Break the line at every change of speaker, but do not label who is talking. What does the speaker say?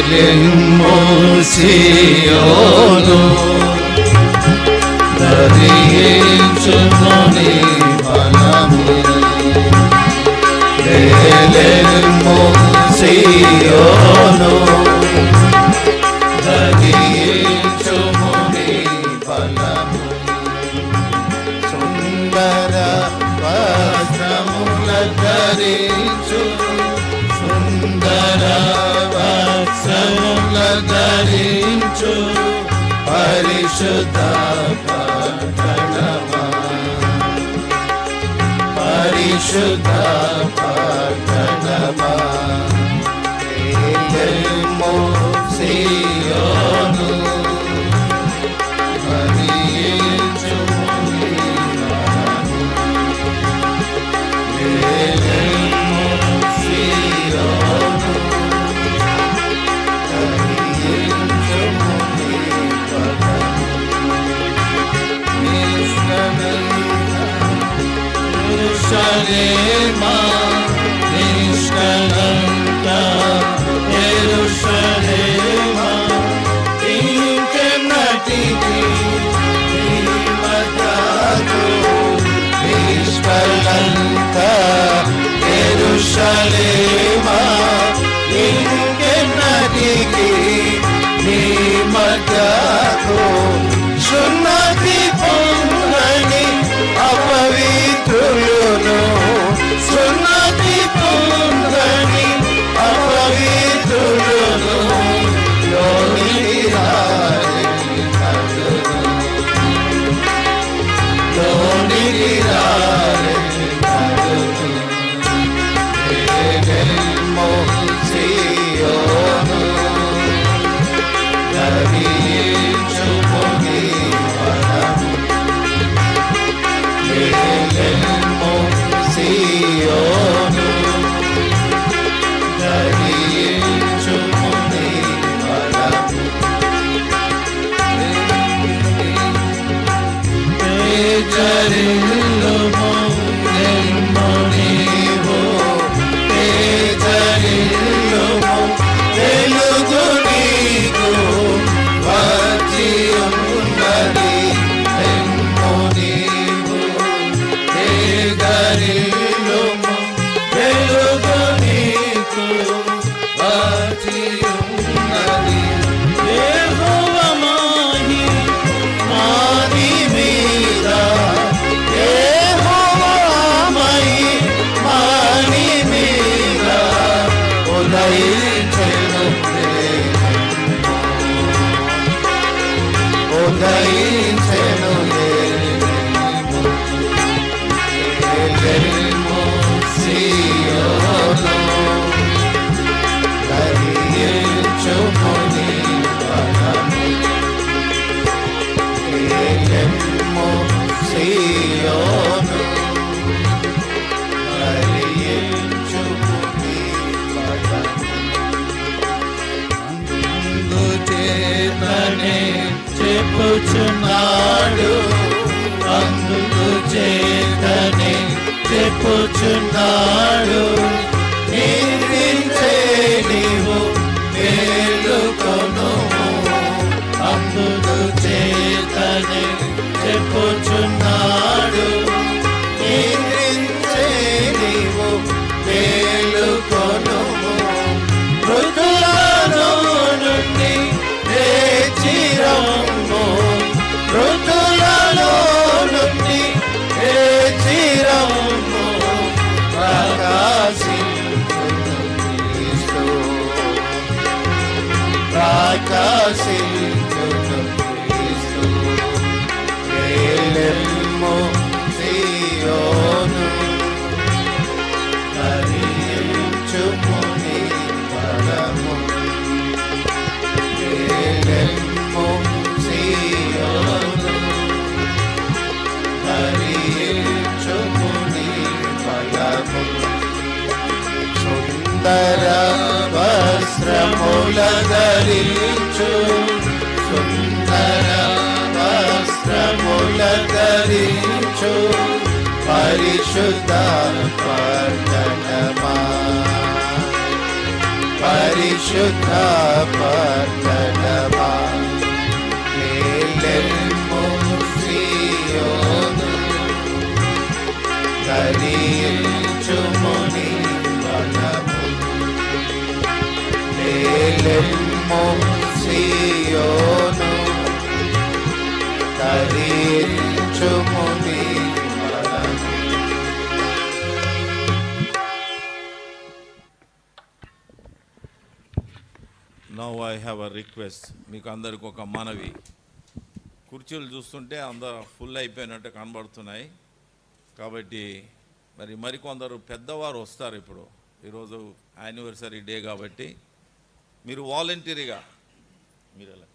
Gelinmur Siyonu Dariyim Çınoni Panami Gelinmur Siyonu ధరించు పరిశుద్ధ పట్టణమా. పరిశుద్ధ పట్టణమా. మోసే ప్రేమా నిష్కలంక ఎరుషలేమా ఇంకెన్నటిది నిష్కలంక ఎరుషలేమా setting Dai కూర్చున్నాడు സുന്ദര വസ്ത്രമുലധരിച്ചു സുന്ദര വസ്ത്രമുലധരിച്ചു പരിശുദ്ധ പട്ടണമാ. പരിശുദ്ധ പട്ടണ
now I have a request. మీకు అందరికి ఒక మనవి. కుర్చీలు చూస్తుంటే అందరు ఫుల్ అయిపోయినట్టు కనబడుతున్నాయి. కాబట్టి మరి మరికొందరు పెద్దవారు వస్తారు ఇప్పుడు. ఈరోజు యానివర్సరీ డే కాబట్టి మీరు వాలంటీర్గా మీరు ఎలా